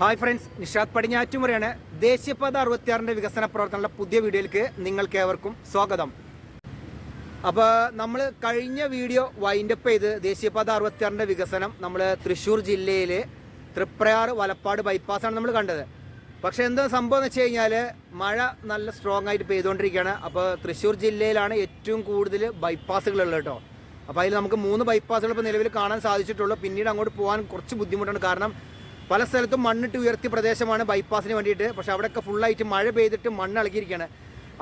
Hi friends Nishad പടിഞ്ഞാറ്റുമുറയാണ് ദേശീയപാത അറുപത്തിയാറിന്റെ വികസന പ്രവർത്തനങ്ങളുടെ പുതിയ വീഡിയോയിലേക്ക് നിങ്ങൾക്ക് ഏവർക്കും സ്വാഗതം. അപ്പോൾ നമ്മൾ കഴിഞ്ഞ വീഡിയോ വൈൻഡപ്പ് ചെയ്ത് ദേശീയപാത അറുപത്തിയാറിന്റെ വികസനം നമ്മൾ തൃശ്ശൂർ ജില്ലയിൽ തൃപ്രയാർ വലപ്പാട് ബൈപ്പാസാണ് നമ്മൾ കണ്ടത്. പക്ഷേ എന്താ സംഭവം എന്ന് വെച്ച് കഴിഞ്ഞാൽ മഴ നല്ല സ്ട്രോങ് ആയിട്ട് പെയ്തുകൊണ്ടിരിക്കുകയാണ്. അപ്പോൾ തൃശ്ശൂർ ജില്ലയിലാണ് ഏറ്റവും കൂടുതൽ ബൈപ്പാസുകളുള്ളത് കേട്ടോ. അപ്പോൾ അതിൽ നമുക്ക് മൂന്ന് ബൈപ്പാസുകൾ ഇപ്പോൾ നിലവിൽ കാണാൻ സാധിച്ചിട്ടുള്ളൂ. പിന്നീട് അങ്ങോട്ട് പോകാൻ കുറച്ച് ബുദ്ധിമുട്ടാണ്. കാരണം പല സ്ഥലത്തും മണ്ണിട്ട് ഉയർത്തിയ പ്രദേശമാണ് ബൈപ്പാസിന് വേണ്ടിയിട്ട്. പക്ഷേ അവിടെയൊക്കെ ഫുള്ളായിട്ട് മഴ പെയ്തിട്ട് മണ്ണ് ഇളകിയിരിക്കുകയാണ്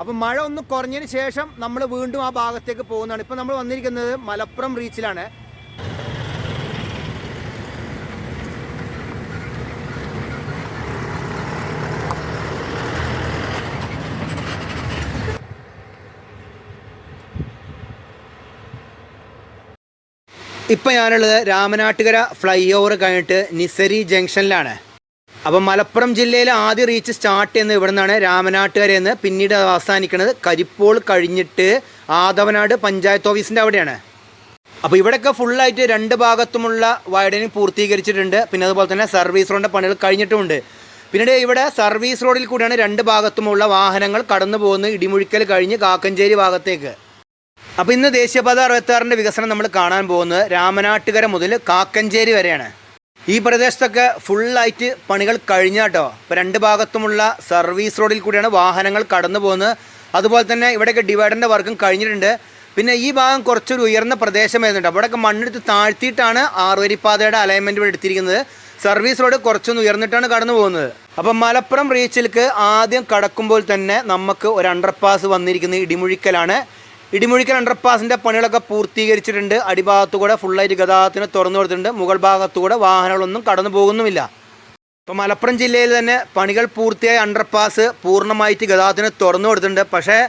അപ്പം മഴ ഒന്ന് കുറഞ്ഞതിന് ശേഷം നമ്മൾ വീണ്ടും ആ ഭാഗത്തേക്ക് പോകുന്നതാണ്. ഇപ്പം നമ്മൾ വന്നിരിക്കുന്നത് മലപ്പുറം റീച്ചിലാണ് ഇപ്പം ഞാനുള്ളത് രാമനാട്ടുകര ഫ്ലൈ ഓവർ കഴിഞ്ഞിട്ട് നിസരി ജംഗ്ഷനിലാണ്. അപ്പം മലപ്പുറം ജില്ലയിൽ ആദ്യം റീച്ച് സ്റ്റാർട്ട് ചെയ്യുന്നത് ഇവിടെ നിന്നാണ് രാമനാട്ടുകര എന്ന് പിന്നീട് അവസാനിക്കുന്നത് കരിപ്പോൾ കഴിഞ്ഞിട്ട് ആദവനാട് പഞ്ചായത്ത് ഓഫീസിന്റെ അവിടെയാണ്. അപ്പോൾ ഇവിടെയൊക്കെ ഫുള്ളായിട്ട് രണ്ട് ഭാഗത്തുമുള്ള വൈഡനിങ് പൂർത്തീകരിച്ചിട്ടുണ്ട്. പിന്നെ അതുപോലെ തന്നെ സർവീസ് റോഡിന്റെ പണികൾ കഴിഞ്ഞിട്ടുമുണ്ട്. പിന്നീട് ഇവിടെ സർവീസ് റോഡിൽ കൂടിയാണ് രണ്ട് ഭാഗത്തുമുള്ള വാഹനങ്ങൾ കടന്നു പോകുന്നത് ഇടിമുഴിക്കൽ കഴിഞ്ഞ് കാക്കഞ്ചേരി ഭാഗത്തേക്ക്. അപ്പോൾ ഇന്ന് ദേശീയപാത അറുപത്താറിന്റെ വികസനം നമ്മൾ കാണാൻ പോകുന്നത് രാമനാട്ടുകര മുതൽ കാക്കഞ്ചേരി വരെയാണ്. ഈ പ്രദേശത്തൊക്കെ ഫുള്ളായിട്ട് പണികൾ കഴിഞ്ഞാട്ടോ. ഇപ്പോൾ രണ്ട് ഭാഗത്തുമുള്ള സർവീസ് റോഡിൽ കൂടിയാണ് വാഹനങ്ങൾ കടന്നു പോകുന്നത്. അതുപോലെ തന്നെ ഇവിടെയൊക്കെ ഡിവൈഡറിന്റെ വർക്കും കഴിഞ്ഞിട്ടുണ്ട്. പിന്നെ ഈ ഭാഗം കുറച്ചൊരു ഉയർന്ന പ്രദേശമായിരുന്നുണ്ട് അവിടെയൊക്കെ മണ്ണെടുത്ത് താഴ്ത്തിയിട്ടാണ് ആറുവരിപ്പാതയുടെ അലൈൻമെന്റ് ഇവിടെ എടുത്തിരിക്കുന്നത്. സർവീസ് റോഡ് കുറച്ചൊന്ന് ഉയർന്നിട്ടാണ് കടന്നു പോകുന്നത്. അപ്പം മലപ്പുറം റീച്ചിലേക്ക് ആദ്യം കടക്കുമ്പോൾ തന്നെ നമുക്ക് ഒരു അണ്ടർപാസ് വന്നിരിക്കുന്ന ഇടിമുഴിക്കലാണ്. ഇടിമുഴിക്കൽ അണ്ടർപാസിന്റെ പണികളൊക്കെ പൂർത്തീകരിച്ചിട്ടുണ്ട്. അടിഭാഗത്തുകൂടെ ഫുള്ളായിട്ട് ഗതാഗതത്തിന് തുറന്നു കൊടുത്തിട്ടുണ്ട്. മുകൾ ഭാഗത്തുകൂടെ വാഹനങ്ങളൊന്നും കടന്നു പോകുന്നുമില്ല. ഇപ്പോൾ മലപ്പുറം ജില്ലയിൽ തന്നെ പണികൾ പൂർത്തിയായ അണ്ടർപാസ് പൂർണമായിട്ട് ഗതാഗതത്തിന് തുറന്നു കൊടുത്തിട്ടുണ്ട്. പക്ഷേ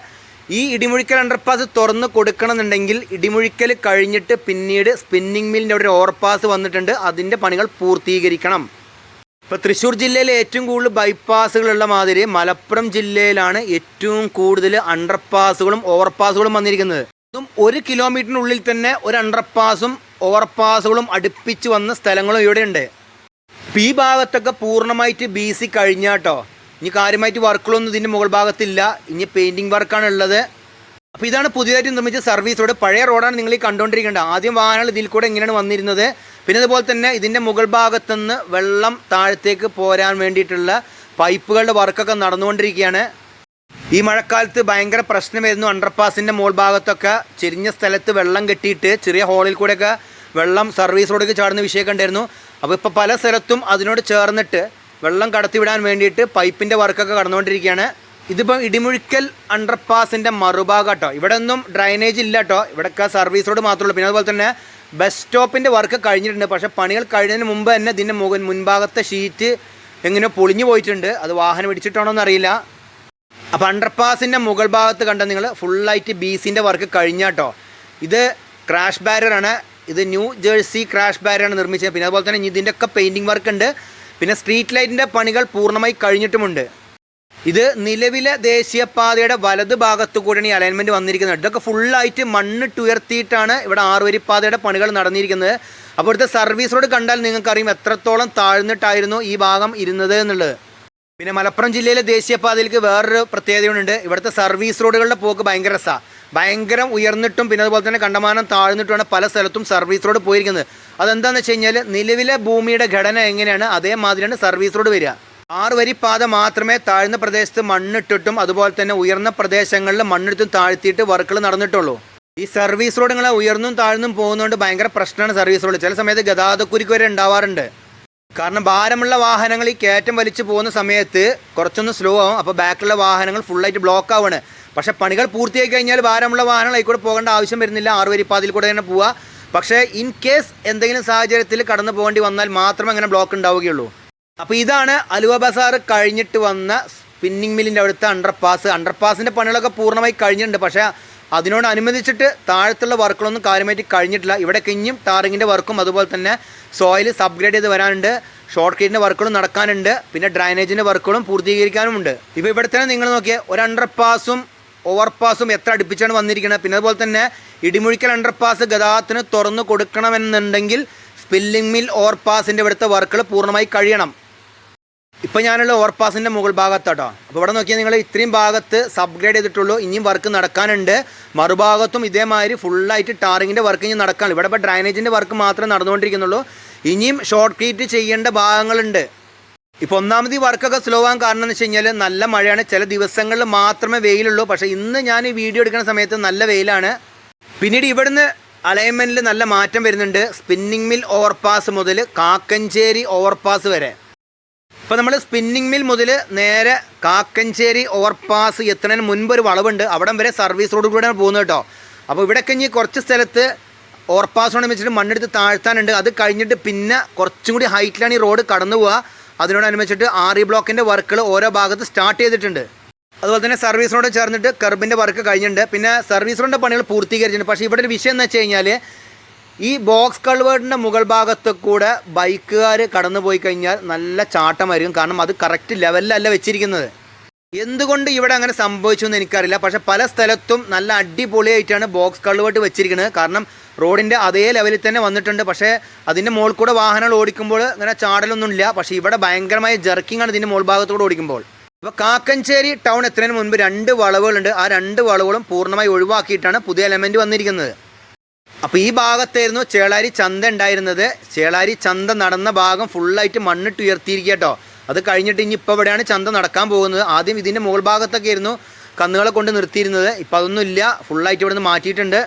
ഈ ഇടിമുഴിക്കൽ അണ്ടർപാസ് തുറന്ന് കൊടുക്കണമെന്നുണ്ടെങ്കിൽ ഇടിമുഴിക്കൽ കഴിഞ്ഞിട്ട് പിന്നീട് സ്പിന്നിങ് മില്ലിന്റെ ഒരു ഓവർപാസ് വന്നിട്ടുണ്ട്. അതിന്റെ പണികൾ പൂർത്തീകരിക്കണം. ഇപ്പോൾ തൃശ്ശൂർ ജില്ലയിൽ ഏറ്റവും കൂടുതൽ ബൈപ്പാസുകളുള്ള മാതിരി മലപ്പുറം ജില്ലയിലാണ് ഏറ്റവും കൂടുതൽ അണ്ടർപാസുകളും ഓവർപാസുകളും വന്നിരിക്കുന്നത്. അതും ഒരു കിലോമീറ്ററിനുള്ളിൽ തന്നെ ഒരു അണ്ടർപാസും ഓവർപാസുകളും അടുപ്പിച്ച് വന്ന സ്ഥലങ്ങളും ഇവിടെയുണ്ട്. ഇപ്പോൾ ഈ ഭാഗത്തൊക്കെ പൂർണമായിട്ട് ബി സി കഴിഞ്ഞാട്ടോ. ഇനി കാര്യമായിട്ട് വർക്കുകളൊന്നും ഇതിന്റെ മുകൾ ഭാഗത്തില്ല. ഇനി പെയിന്റിങ് വർക്കാണ് ഉള്ളത്. അപ്പോൾ ഇതാണ് പുതിയതായിട്ട് നിർമ്മിച്ച സർവീസ് റോഡ് പഴയ റോഡാണ് നിങ്ങൾ ഈ കണ്ടുകൊണ്ടിരിക്കേണ്ടത്. ആദ്യം വാഹനങ്ങൾ ഇതിൽ കൂടെ എങ്ങനെയാണ് വന്നിരുന്നത്. പിന്നെ അതുപോലെ തന്നെ ഇതിന്റെ മുകൾ ഭാഗത്തുനിന്ന് വെള്ളം താഴത്തേക്ക് പോരാൻ വേണ്ടിയിട്ടുള്ള പൈപ്പുകളുടെ വർക്കൊക്കെ നടന്നുകൊണ്ടിരിക്കുകയാണ്. ഈ മഴക്കാലത്ത് ഭയങ്കര പ്രശ്നം പ്രശ്നമായിരുന്നു അണ്ടർപാസിന്റെ മുകൾ ഭാഗത്തൊക്കെ ചെരിഞ്ഞ സ്ഥലത്ത് വെള്ളം കെട്ടിയിട്ട് ചെറിയ ഹോളിൽ കൂടെയൊക്കെ വെള്ളം സർവീസ് റോഡിലേക്ക് ചാടുന്ന വിഷയമൊക്കെ ഉണ്ടായിരുന്നു. അപ്പോൾ ഇപ്പോൾ പല സ്ഥലത്തും അതിനോട് ചേർന്നിട്ട് വെള്ളം കടത്തിവിടാൻ വേണ്ടിയിട്ട് പൈപ്പിന്റെ വർക്കൊക്കെ കടന്നുകൊണ്ടിരിക്കുകയാണ്. ഇതിപ്പോൾ ഇടിമുഴിക്കൽ അണ്ടർപാസിന്റെ മറുഭാഗം കേട്ടോ. ഇവിടെ ഒന്നും ഡ്രൈനേജ് ഇല്ല കേട്ടോ. ഇവിടെയൊക്കെ സർവീസ് റോഡ് മാത്രമേ ഉള്ളൂ. പിന്നെ അതുപോലെ തന്നെ ബസ് സ്റ്റോപ്പിന്റെ വർക്ക് കഴിഞ്ഞിട്ടുണ്ട്. പക്ഷേ പണികൾ കഴിഞ്ഞതിന് മുമ്പ് തന്നെ ഇതിന്റെ മുകൾ മുൻഭാഗത്തെ ഷീറ്റ് എങ്ങനെയോ പൊളിഞ്ഞു പോയിട്ടുണ്ട്. അത് വാഹനം ഇടിച്ചിട്ടാണോ എന്നറിയില്ല. അപ്പോൾ അണ്ടർപാസിന്റെ മുകൾ ഭാഗത്ത് കണ്ട നിങ്ങൾ ഫുള്ളായിട്ട് ബി സിന്റെ വർക്ക് കഴിഞ്ഞാട്ടോ. ഇത് ക്രാഷ് ബാരിയറാണ് ഇത് ന്യൂ ജേഴ്സി ക്രാഷ് ബാരിയറാണ് നിർമ്മിച്ചത്. പിന്നെ അതുപോലെ തന്നെ ഇതിന്റെയൊക്കെ പെയിന്റിങ് വർക്ക് ഉണ്ട്. പിന്നെ സ്ട്രീറ്റ് ലൈറ്റിന്റെ പണികൾ പൂർണമായി കഴിഞ്ഞിട്ടുമുണ്ട്. ഇത് നിലവിലെ ദേശീയപാതയുടെ വലത് ഭാഗത്തു കൂടിയാണ് ഈ അലൈൻമെന്റ് വന്നിരിക്കുന്നത്. ഇതൊക്കെ ഫുള്ളായിട്ട് മണ്ണിട്ട് ഉയർത്തിയിട്ടാണ് ഇവിടെ ആറുവരിപ്പാതയുടെ പണികൾ നടന്നിരിക്കുന്നത്. അപ്പോൾ ഇവിടുത്തെ സർവീസ് റോഡ് കണ്ടാൽ നിങ്ങൾക്കറിയും എത്രത്തോളം താഴ്ന്നിട്ടായിരുന്നു ഈ ഭാഗം ഇരുന്നത് എന്നുള്ളത്. പിന്നെ മലപ്പുറം ജില്ലയിലെ ദേശീയപാതയിലേക്ക് വേറൊരു പ്രത്യേകതയുണ്ട്. ഇവിടുത്തെ സർവീസ് റോഡുകളുടെ പോക്ക് ഭയങ്കര രസമാണ് ഭയങ്കര ഉയർന്നിട്ടും പിന്നെ അതുപോലെ തന്നെ കണ്ടമാനം താഴ്ന്നിട്ടുമാണ് പല സ്ഥലത്തും സർവീസ് റോഡ് പോയിരിക്കുന്നത്. അതെന്താണെന്ന് വെച്ച് കഴിഞ്ഞാൽ നിലവിലെ ഭൂമിയുടെ ഘടന എങ്ങനെയാണ്? അതേമാതിരിയാണ് സർവീസ് റോഡ് വരിക. ആറ് പാത മാത്രമേ താഴ്ന്ന പ്രദേശത്ത് മണ്ണിട്ടിട്ടും അതുപോലെ തന്നെ ഉയർന്ന പ്രദേശങ്ങളിൽ മണ്ണെടുത്തും താഴ്ത്തിയിട്ട് വർക്കുകൾ നടന്നിട്ടുള്ളൂ. ഈ സർവീസ് റോഡുകളെ ഉയർന്നും താഴ്ന്നും പോകുന്നതുകൊണ്ട് ഭയങ്കര പ്രശ്നമാണ് സർവീസ് റോഡ്. ചില സമയത്ത് ഗതാഗതക്കുരുക്ക് വരെ ഉണ്ടാവാറുണ്ട്. കാരണം ഭാരമുള്ള വാഹനങ്ങൾ ഈ കയറ്റം വലിച്ചു പോകുന്ന സമയത്ത് കുറച്ചൊന്ന് സ്ലോ ആവും. അപ്പോൾ ബാക്കിലുള്ള വാഹനങ്ങൾ ഫുള്ളായിട്ട് ബ്ലോക്ക് ആവാണ്. പക്ഷേ പണികൾ പൂർത്തിയായി കഴിഞ്ഞാൽ ഭാരമുള്ള വാഹനങ്ങൾ അതിൽ പോകേണ്ട ആവശ്യം വരുന്നില്ല. ആറ് വരിപ്പാതിൽ കൂടെ തന്നെ പോവുക. പക്ഷേ ഇൻ കേസ് എന്തെങ്കിലും സാഹചര്യത്തിൽ കടന്നു പോകേണ്ടി വന്നാൽ മാത്രമേ അങ്ങനെ ബ്ലോക്ക് ഉണ്ടാവുകയുള്ളൂ. അപ്പോൾ ഇതാണ് അലുവ ബസാർ കഴിഞ്ഞിട്ട് വന്ന സ്പിന്നിങ് മില്ലിന്റെ അടുത്ത അണ്ടർപാസ് അണ്ടർപാസിന്റെ പണികളൊക്കെ പൂർണമായി കഴിഞ്ഞിട്ടുണ്ട്. പക്ഷേ അതിനോടനുബന്ധിച്ചിട്ട് താഴത്തുള്ള വർക്കുകളൊന്നും കാര്യമായിട്ട് കഴിഞ്ഞിട്ടില്ല. ഇവിടെ കിഞ്ഞും ടാറിങ്ങിന്റെ വർക്കും അതുപോലെ തന്നെ സോയിൽ സബ്ഗ്രേഡ് ചെയ്ത് വരാനുണ്ട്. ഷോർട്ട് കീറ്റിന്റെ വർക്കുകളും നടക്കാനുണ്ട്. പിന്നെ ഡ്രൈനേജിന്റെ വർക്കുകളും പൂർത്തീകരിക്കാനുമുണ്ട് ഇപ്പോൾ ഇവിടെ തന്നെ നിങ്ങൾ നോക്കിയാൽ ഒരു അണ്ടർപാസും ഓവർപാസും എത്ര അടുപ്പിച്ചാണ് വന്നിരിക്കുന്നത് പിന്നെ അതുപോലെ തന്നെ ഇടിമുഴിക്കൽ അണ്ടർപാസ് ഗതാഗതത്തിന് തുറന്നു കൊടുക്കണമെന്നുണ്ടെങ്കിൽ സ്പില്ലിംഗ് മിൽ ഓവർപാസിന്റെ ഇവിടുത്തെ വർക്കുകൾ പൂർണമായി കഴിയണം. ഇപ്പം ഞാനുള്ള ഓവർപാസിന്റെ മുകൾ ഭാഗത്താട്ടോ. അപ്പോൾ ഇവിടെ നോക്കിയാൽ നിങ്ങൾ ഇത്രയും ഭാഗത്ത് സബ്ഗ്രേഡ് ചെയ്തിട്ടുള്ളൂ. ഇനിയും വർക്ക് നടക്കാനുണ്ട്. മറുഭാഗത്തും ഇതേമാതിരി ഫുള്ളായിട്ട് ടാറിങ്ങിന്റെ വർക്ക് ഇനി നടക്കാനുള്ളൂ ഇവിടെ ഇപ്പോൾ ഡ്രൈനേജിന്റെ വർക്ക് മാത്രമേ നടന്നുകൊണ്ടിരിക്കുന്നുള്ളൂ. ഇനിയും ഷോർട്ട് ചെയ്യേണ്ട ഭാഗങ്ങളുണ്ട്. ഇപ്പോൾ ഒന്നാമത് ഈ വർക്കൊക്കെ സ്ലോ ആകാൻ കാരണം എന്ന് വെച്ച് കഴിഞ്ഞാൽ നല്ല മഴയാണ്. ചില ദിവസങ്ങളിൽ മാത്രമേ വെയിലുള്ളൂ. പക്ഷേ ഇന്ന് ഞാൻ ഈ വീഡിയോ എടുക്കുന്ന സമയത്ത് നല്ല വെയിലാണ്. പിന്നീട് ഇവിടുന്ന് അലൈൻമെന്റിൽ നല്ല മാറ്റം വരുന്നുണ്ട്. സ്പിന്നിങ് മിൽ ഓവർപാസ് മുതൽ കാക്കഞ്ചേരി ഓവർപാസ് വരെ. ഇപ്പോൾ നമ്മൾ സ്പിന്നിങ് മിൽ മുതൽ നേരെ കാക്കഞ്ചേരി ഓവർപാസ് എത്തുന്നതിന് മുൻപ് ഒരു വളവുണ്ട്. അവിടം വരെ സർവീസ് റോഡ് കൂടെയാണ് പോകുന്നത് കേട്ടോ. അപ്പോൾ ഇവിടെയൊക്കെ ഇനി കുറച്ച് സ്ഥലത്ത് ഓവർപാസ് കൊണ്ട് വെച്ചിട്ട് മണ്ണെടുത്ത് താഴ്ത്താനുണ്ട്. അത് കഴിഞ്ഞിട്ട് പിന്നെ കുറച്ചും കൂടി ഹൈറ്റിലാണ് ഈ റോഡ് കടന്നു പോവുക. അതിനോടനുബന്ധിച്ചിട്ട് ഇ ബ്ലോക്കിന്റെ വർക്കുകൾ ഓരോ ഭാഗത്ത് സ്റ്റാർട്ട് ചെയ്തിട്ടുണ്ട്. അതുപോലെ തന്നെ സർവീസ് റോഡ് ചേർന്നിട്ട് കർബിന്റെ വർക്ക് കഴിഞ്ഞിട്ടുണ്ട്. പിന്നെ സർവീസ് റോഡിന്റെ പണികൾ പൂർത്തീകരിച്ചിട്ടുണ്ട്. പക്ഷേ ഇവിടെ ഒരു വിഷയം എന്ന് വെച്ച് കഴിഞ്ഞാൽ ഈ ബോക്സ് കൾവേർഡിന്റെ മുകൾ ഭാഗത്ത് കൂടെ ബൈക്കുകാർ കടന്നു പോയി കഴിഞ്ഞാൽ നല്ല ചാട്ടമായിരിക്കും. കാരണം അത് കറക്റ്റ് ലെവലിലല്ല വെച്ചിരിക്കുന്നത്. എന്തുകൊണ്ട് ഇവിടെ അങ്ങനെ സംഭവിച്ചു എന്ന് എനിക്കറിയില്ല. പക്ഷേ പല സ്ഥലത്തും നല്ല അടിപൊളിയായിട്ടാണ് ബോക്സ് കൾവേർട്ട് വെച്ചിരിക്കുന്നത്. കാരണം റോഡിന്റെ അതേ ലെവലിൽ തന്നെ വന്നിട്ടുണ്ട്. പക്ഷേ അതിന്റെ മുകളിൽ കൂടെ വാഹനങ്ങൾ ഓടിക്കുമ്പോൾ ഇങ്ങനെ ചാടലൊന്നുമില്ല. പക്ഷേ ഇവിടെ ഭയങ്കരമായ ജർക്കിംഗ് ആണ് ഇതിന്റെ മുകൾ ഭാഗത്തൂടെ ഓടിക്കുമ്പോൾ. അപ്പോൾ കാക്കഞ്ചേരി ടൗൺ എത്തുന്നതിന് മുൻപ് രണ്ട് വളവുകളുണ്ട്. ആ രണ്ട് വളവുകളും പൂർണമായി ഒഴിവാക്കിയിട്ടാണ് പുതിയ എലമെന്റ് വന്നിരിക്കുന്നത്. അപ്പോൾ ഈ ഭാഗത്തായിരുന്നു ചേളാരി ചന്ത ഉണ്ടായിരുന്നത്. ചേളാരി ചന്ത നടന്ന ഭാഗം ഫുള്ളായിട്ട് മണ്ണിട്ട് ഉയർത്തിയിരിക്കുക കേട്ടോ. അത് കഴിഞ്ഞിട്ട് ഇനി ഇപ്പോൾ ഇവിടെയാണ് ചന്ത നടക്കാൻ പോകുന്നത്. ആദ്യം ഇതിന്റെ മുകൾ ഭാഗത്തൊക്കെ ആയിരുന്നു കന്നുകളെ കൊണ്ട് നിർത്തിയിരുന്നത്. ഇപ്പോൾ അതൊന്നും ഇല്ല. ഫുള്ളായിട്ട് ഇവിടുന്ന് മാറ്റിയിട്ടുണ്ട്.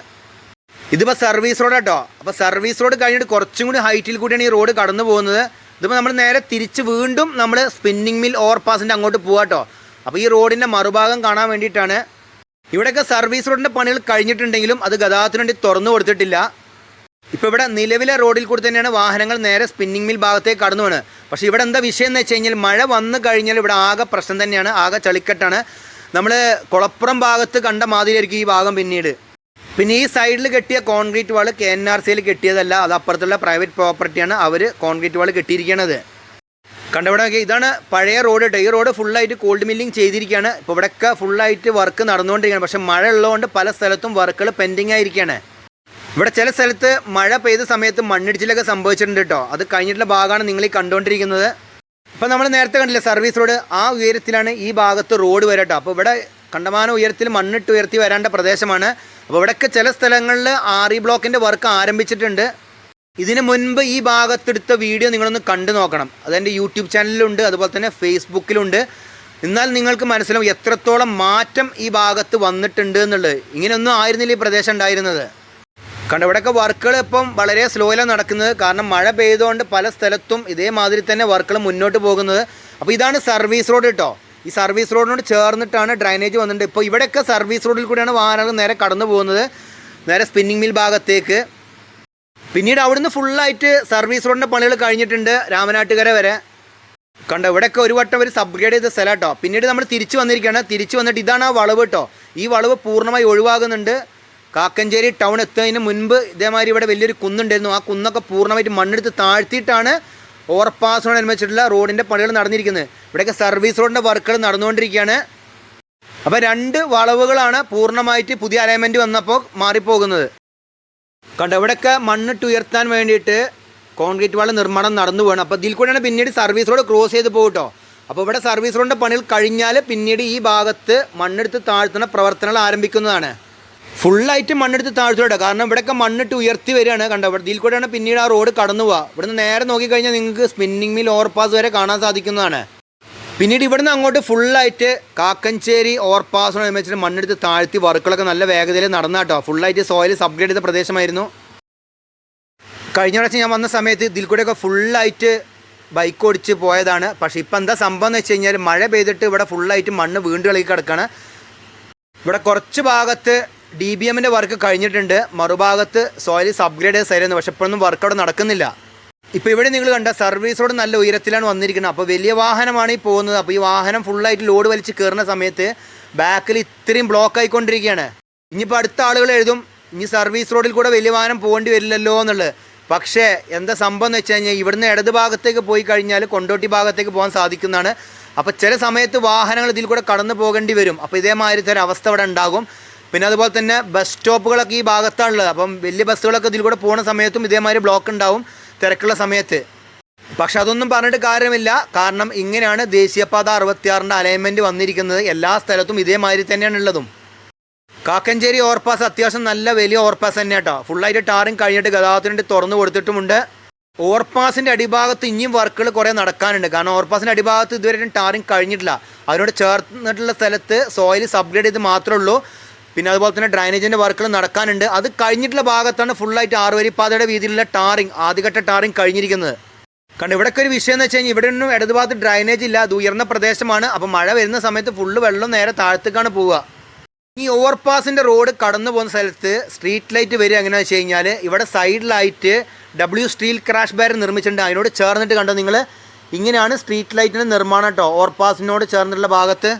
ഇതിപ്പോൾ സർവീസ് റോഡ് കേട്ടോ അപ്പോൾ സർവീസ് റോഡ് കഴിഞ്ഞിട്ട് കുറച്ചും കൂടി ഹൈറ്റിൽ കൂടിയാണ് ഈ റോഡ് കടന്നു പോകുന്നത്. ഇതിപ്പോൾ നമ്മൾ നേരെ തിരിച്ച് വീണ്ടും നമ്മൾ സ്പിന്നിങ് മിൽ ഓവർ ഓവർപാസിന്റെ അങ്ങോട്ട് പോകാം കേട്ടോ. അപ്പോൾ ഈ റോഡിന്റെ മറുഭാഗം കാണാൻ വേണ്ടിയിട്ടാണ് ഇവിടെയൊക്കെ സർവീസ് റോഡിന്റെ പണികൾ കഴിഞ്ഞിട്ടുണ്ടെങ്കിലും അത് ഗതാഗതത്തിന് വേണ്ടി തുറന്നു കൊടുത്തിട്ടില്ല. ഇപ്പോൾ ഇവിടെ നിലവിലെ റോഡിൽ കൂടി തന്നെയാണ് വാഹനങ്ങൾ നേരെ സ്പിന്നിങ് മിൽ ഭാഗത്തേക്ക് കടന്നു വേണം പക്ഷേ ഇവിടെ എന്താ വിഷയം എന്ന് വെച്ച് കഴിഞ്ഞാൽ മഴ വന്നു കഴിഞ്ഞാൽ ഇവിടെ ആകെ പ്രശ്നം തന്നെയാണ് ആകെ ചളിക്കെട്ടാണ്. നമ്മൾ കുളപ്പുറം ഭാഗത്ത് കണ്ട മാതിരിയായിരിക്കും ഈ ഭാഗം പിന്നീട്. പിന്നെ ഈ സൈഡിൽ കെട്ടിയ concrete wall K N R സിയിൽ കെട്ടിയതല്ല അത് അപ്പുറത്തുള്ള പ്രൈവറ്റ് പ്രോപ്പർട്ടിയാണ് അവർ കോൺക്രീറ്റ് വാൾ കെട്ടിയിരിക്കുന്നത് കണ്ടവിടെ ഇതാണ് പഴയ റോഡ് കേട്ടോ ഈ റോഡ് ഫുള്ളായിട്ട് കോൾഡ് മില്ലിംഗ് ചെയ്തിരിക്കുകയാണ് ഇപ്പോൾ ഇവിടെയൊക്കെ ഫുള്ളായിട്ട് വർക്ക് നടന്നുകൊണ്ടിരിക്കുകയാണ്. പക്ഷേ മഴ ഉള്ളതുകൊണ്ട് പല സ്ഥലത്തും വർക്കുകൾ പെൻഡിങ് ആയിരിക്കുകയാണ്. ഇവിടെ ചില സ്ഥലത്ത് മഴ പെയ്ത സമയത്ത് മണ്ണിടിച്ചിലൊക്കെ സംഭവിച്ചിട്ടുണ്ട് കേട്ടോ അത് കഴിഞ്ഞിട്ടുള്ള ഭാഗമാണ് നിങ്ങൾ ഈ കണ്ടുകൊണ്ടിരിക്കുന്നത്. ഇപ്പം നമ്മൾ നേരത്തെ കണ്ടില്ല സർവീസ് റോഡ് ആ ഉയരത്തിലാണ് ഈ ഭാഗത്ത് റോഡ് വരെ കേട്ടോ അപ്പോൾ ഇവിടെ കണ്ടമാനം ഉയരത്തിൽ മണ്ണിട്ട് ഉയർത്തി വരേണ്ട പ്രദേശമാണ്. അപ്പോൾ ഇവിടെയൊക്കെ ചില സ്ഥലങ്ങളിൽ ആറി ബ്ലോക്കിന്റെ വർക്ക് ആരംഭിച്ചിട്ടുണ്ട്. ഇതിന് മുൻപ് ഈ ഭാഗത്തെടുത്ത വീഡിയോ നിങ്ങളൊന്ന് കണ്ടു നോക്കണം. അതെന്റെ യൂട്യൂബ് ചാനലിലുണ്ട് അതുപോലെ തന്നെ ഫേസ്ബുക്കിലുണ്ട്. എന്നാൽ നിങ്ങൾക്ക് മനസ്സിലാവും എത്രത്തോളം മാറ്റം ഈ ഭാഗത്ത് വന്നിട്ടുണ്ട് എന്നുള്ളത്. ഇങ്ങനെയൊന്നും ആയിരുന്നില്ല ഈ പ്രദേശം ഉണ്ടായിരുന്നത്. കണ്ട ഇവിടെയൊക്കെ വർക്കുകൾ ഇപ്പം വളരെ സ്ലോയിലാണ് നടക്കുന്നത്. കാരണം മഴ പെയ്തുകൊണ്ട് പല സ്ഥലത്തും ഇതേമാതിരി തന്നെ വർക്കുകൾ മുന്നോട്ട് പോകുന്നത്. അപ്പോൾ ഇതാണ് സർവീസ് റോഡ് കേട്ടോ. ഈ സർവീസ് റോഡിനോട് ചേർന്നിട്ടാണ് ഡ്രൈനേജ് വന്നിട്ടുണ്ട്. ഇപ്പോൾ ഇവിടെയൊക്കെ സർവീസ് റോഡിൽ കൂടിയാണ് വാഹനങ്ങൾ നേരെ കടന്നു പോകുന്നത്. നേരെ സ്പിന്നിങ് മിൽ ഭാഗത്തേക്ക്. പിന്നീട് അവിടുന്ന് ഫുള്ളായിട്ട് സർവീസ് റോഡിന്റെ പണികൾ കഴിഞ്ഞിട്ടുണ്ട് രാമനാട്ടുകര വരെ. കണ്ടോ ഇവിടെയൊക്കെ ഒരു വട്ടം ഒരു സബ്ഗ്രേഡ് ചെയ്ത സ്ഥലം കേട്ടോ പിന്നീട് നമ്മൾ തിരിച്ചു വന്നിരിക്കുകയാണ്. തിരിച്ചു വന്നിട്ട് ഇതാണ് ആ വളവ് കേട്ടോ ഈ വളവ് പൂർണമായി ഒഴിവാകുന്നുണ്ട്. കാക്കഞ്ചേരി ടൗൺ എത്തുന്നതിന് മുൻപ് ഇതേമാതിരി ഇവിടെ വലിയൊരു കുന്നുണ്ടായിരുന്നു. ആ കുന്നൊക്കെ പൂർണമായിട്ട് മണ്ണെടുത്ത് താഴ്ത്തിയിട്ടാണ് ഓവർപാസിനോടനുബന്ധിച്ചിട്ടുള്ള റോഡിന്റെ പണികൾ നടന്നിരിക്കുന്നത്. ഇവിടെയൊക്കെ സർവീസ് റോഡിന്റെ വർക്കുകൾ നടന്നുകൊണ്ടിരിക്കുകയാണ്. അപ്പോൾ രണ്ട് വളവുകളാണ് പൂർണമായിട്ട് പുതിയ അലൈൻമെന്റ് വന്നപ്പോൾ മാറിപ്പോകുന്നത്. കണ്ടോ ഇവിടെയൊക്കെ മണ്ണിട്ട് ഉയർത്താൻ വേണ്ടിയിട്ട് കോൺക്രീറ്റ് വാൾ നിർമ്മാണം നടന്നു വേണം അപ്പോൾ ഇതിൽ കൂടെയാണ് പിന്നീട് സർവീസ് റോഡ് ക്രോസ് ചെയ്ത് പോകട്ടോ അപ്പോൾ ഇവിടെ സർവീസ് റോഡിന്റെ പണികൾ കഴിഞ്ഞാൽ പിന്നീട് ഈ ഭാഗത്ത് മണ്ണെടുത്ത് താഴ്ത്തുന്ന പ്രവർത്തനങ്ങൾ ആരംഭിക്കുന്നതാണ്. ഫുള്ളായിട്ട് മണ്ണെടുത്ത് താഴ്ത്തോട്ടെ കാരണം ഇവിടെയൊക്കെ മണ്ണിട്ട് ഉയർത്തി വരികയാണ് കണ്ടോ. ഇവിടെ ഇതിൽ കൂടെയാണ് പിന്നീട് ആ റോഡ് കടന്നു പോവുക. ഇവിടുന്ന് നേരെ നോക്കിക്കഴിഞ്ഞാൽ നിങ്ങൾക്ക് സ്പിന്നിങ് മിൽ ഓവർപാസ് വരെ കാണാൻ സാധിക്കുന്നതാണ്. പിന്നീട് ഇവിടുന്ന് അങ്ങോട്ട് ഫുള്ളായിട്ട് കാക്കഞ്ചേരി ഓവർപാസിനോട് വെച്ചിട്ട് മണ്ണെടുത്ത് താഴ്ത്തി വർക്കുകളൊക്കെ നല്ല വേഗതയിൽ നടന്നാട്ടോ. ഫുള്ളായിട്ട് സോയിൽ സബ്ഗ്രേഡ് ചെയ്ത പ്രദേശമായിരുന്നു. കഴിഞ്ഞ പ്രാവശ്യം ഞാൻ വന്ന സമയത്ത് ഇതിൽ കൂടെയൊക്കെ ഫുള്ളായിട്ട് ബൈക്ക് ഓടിച്ച് പോയതാണ്. പക്ഷേ ഇപ്പം എന്താ സംഭവം എന്ന് വെച്ച് കഴിഞ്ഞാൽ മഴ പെയ്തിട്ട് ഇവിടെ ഫുള്ളായിട്ട് മണ്ണ് വീണ്ടും ഇളകി കിടക്കുകയാണ് ഇവിടെ കുറച്ച് ഭാഗത്ത് ഡി ബി എമ്മിന്റെ വർക്ക് കഴിഞ്ഞിട്ടുണ്ട്. മറുഭാഗത്ത് സോയിൽ സബ്ഗ്രേഡ് ചെയ്ത സൈലായിരുന്നു പക്ഷെ ഇപ്പോഴൊന്നും വർക്ക് അവിടെ നടക്കുന്നില്ല. ഇപ്പോൾ ഇവിടെ നിങ്ങൾ കണ്ട സർവീസ് റോഡ് നല്ല ഉയരത്തിലാണ് വന്നിരിക്കുന്നത്. അപ്പോൾ വലിയ വാഹനമാണ് ഈ പോകുന്നത്. അപ്പോൾ ഈ വാഹനം ഫുള്ളായിട്ട് ലോഡ് വലിച്ച് കയറുന്ന സമയത്ത് ബാക്കിൽ ഇത്രയും ബ്ലോക്ക് ആയിക്കൊണ്ടിരിക്കുകയാണ്. ഇനിയിപ്പോൾ അടുത്ത ആളുകൾ എഴുതും ഇനി സർവീസ് റോഡിൽ കൂടെ വലിയ വാഹനം പോകേണ്ടി വരില്ലല്ലോ എന്നുള്ളത്. പക്ഷേ എന്താ സംഭവം എന്ന് വെച്ച് കഴിഞ്ഞാൽ ഇവിടുന്ന് ഇടത് ഭാഗത്തേക്ക് പോയി കഴിഞ്ഞാൽ കൊണ്ടോട്ടി ഭാഗത്തേക്ക് പോകാൻ സാധിക്കുന്നതാണ്. അപ്പോൾ ചില സമയത്ത് വാഹനങ്ങൾ ഇതിൽ കൂടെ കടന്നു പോകേണ്ടി വരും. അപ്പോൾ ഇതേമാതിരി ഒരു അവസ്ഥ ഇവിടെ ഉണ്ടാകും. പിന്നെ അതുപോലെ തന്നെ ബസ് സ്റ്റോപ്പുകളൊക്കെ ഈ ഭാഗത്താണുള്ളത്. അപ്പം വലിയ ബസ്സുകളൊക്കെ ഇതിൽ കൂടെ പോകുന്ന സമയത്തും ഇതേമാതിരി ബ്ലോക്ക് ഉണ്ടാവും. തിരക്കുള്ള സമയത്ത്. പക്ഷെ അതൊന്നും പറഞ്ഞിട്ട് കാര്യമില്ല. കാരണം ഇങ്ങനെയാണ് ദേശീയപാത അറുപത്തിയാറിന്റെ അലൈൻമെന്റ് വന്നിരിക്കുന്നത്. എല്ലാ സ്ഥലത്തും ഇതേമാതിരി തന്നെയാണ് ഉള്ളതും. കാക്കഞ്ചേരി ഓവർപാസ് അത്യാവശ്യം നല്ല വലിയ ഓവർപാസ് തന്നെ കേട്ടോ. ഫുള്ളായിട്ട് ടാറിങ് കഴിഞ്ഞിട്ട് ഗതാഗതത്തിന് വേണ്ടി തുറന്നു കൊടുത്തിട്ടുമുണ്ട്. ഓവർപാസിന്റെ അടിഭാഗത്ത് ഇനിയും വർക്കുകൾ കുറേ നടക്കാനുണ്ട്. കാരണം ഓവർപാസിന്റെ അടിഭാഗത്ത് ഇതുവരെയും ടാറിങ് കഴിഞ്ഞിട്ടില്ല. അതിനോട് ചേർന്നിട്ടുള്ള സ്ഥലത്ത് സോയിൽ സബ്ഗ്രേഡ് ചെയ്ത് മാത്രമേ ഉള്ളൂ. പിന്നെ അതുപോലെ തന്നെ ഡ്രൈനേജിന്റെ വർക്കുകൾ നടക്കാനുണ്ട്. അത് കഴിഞ്ഞിട്ടുള്ള ഭാഗത്താണ് ഫുള്ളായിട്ട് ആറുവരിപ്പാതയുടെ വീതിയിലുള്ള ടാറിങ് ആദ്യഘട്ട ടാറിങ് കഴിഞ്ഞിരിക്കുന്നത്. കാരണം ഇവിടെയൊക്കെ ഒരു വിഷയം എന്ന് വെച്ച് കഴിഞ്ഞാൽ ഇവിടെ ഒന്നും ഇടതുഭാഗത്ത് ഡ്രൈനേജ് ഇല്ല അത് ഉയർന്ന പ്രദേശമാണ്. അപ്പോൾ മഴ വരുന്ന സമയത്ത് ഫുള്ള് വെള്ളം നേരെ താഴത്തേക്കാണ് പോവുക. ഈ ഓവർപാസിന്റെ റോഡ് കടന്നു പോകുന്ന സ്ഥലത്ത് സ്ട്രീറ്റ് ലൈറ്റ് വരിക എങ്ങനെയാണെന്ന് വെച്ച് കഴിഞ്ഞാൽ ഇവിടെ സൈഡിലായിട്ട് ഡബ്ല്യു സ്റ്റീൽ ക്രാഷ് ബാരൻ നിർമ്മിച്ചിട്ടുണ്ട്. അതിനോട് ചേർന്നിട്ട് കണ്ടോ നിങ്ങൾ ഇങ്ങനെയാണ് സ്ട്രീറ്റ് ലൈറ്റിന്റെ നിർമ്മാണം കേട്ടോ ഓവർപാസിനോട് ചേർന്നിട്ടുള്ള ഭാഗത്ത്.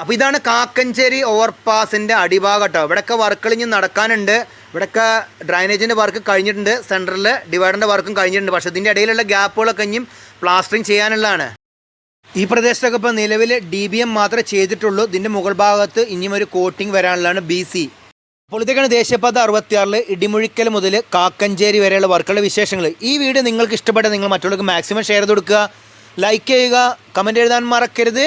അപ്പോൾ ഇതാണ് കാക്കഞ്ചേരി ഓവർപാസിന്റെ അടിഭാഗം കേട്ടോ. ഇവിടെയൊക്കെ വർക്കുകൾ നടക്കാനുണ്ട്. ഇവിടെയൊക്കെ ഡ്രൈനേജിന്റെ വർക്ക് കഴിഞ്ഞിട്ടുണ്ട്. സെന്ററിൽ ഡിവൈഡറിന്റെ വർക്കും കഴിഞ്ഞിട്ടുണ്ട്. പക്ഷേ ഇതിന്റെ ഇടയിലുള്ള ഗ്യാപ്പുകളൊക്കെ ഇനിയും പ്ലാസ്റ്ററിങ് ചെയ്യാനുള്ളതാണ്. ഈ പ്രദേശത്തൊക്കെ ഇപ്പോൾ നിലവിൽ ഡി ബി എം മാത്രമേ ചെയ്തിട്ടുള്ളൂ. ഇതിന്റെ മുകൾ ഭാഗത്ത് ഇനിയും ഒരു കോട്ടിംഗ് വരാനുള്ളതാണ് ബി സി അപ്പോൾ ഇതൊക്കെയാണ് ദേശീയപാത അറുപത്തിയാറിൽ ഇടിമുഴിക്കൽ മുതൽ കാക്കഞ്ചേരി വരെയുള്ള വർക്കുകളുടെ വിശേഷങ്ങൾ ഈ വീഡിയോ നിങ്ങൾക്ക് ഇഷ്ടപ്പെട്ട നിങ്ങൾ മറ്റുള്ളവർക്ക് മാക്സിമം ഷെയർ ചെയ്ത് കൊടുക്കുക. ലൈക്ക് ചെയ്യുക. കമന്റ് എഴുതാൻ മറക്കരുത്.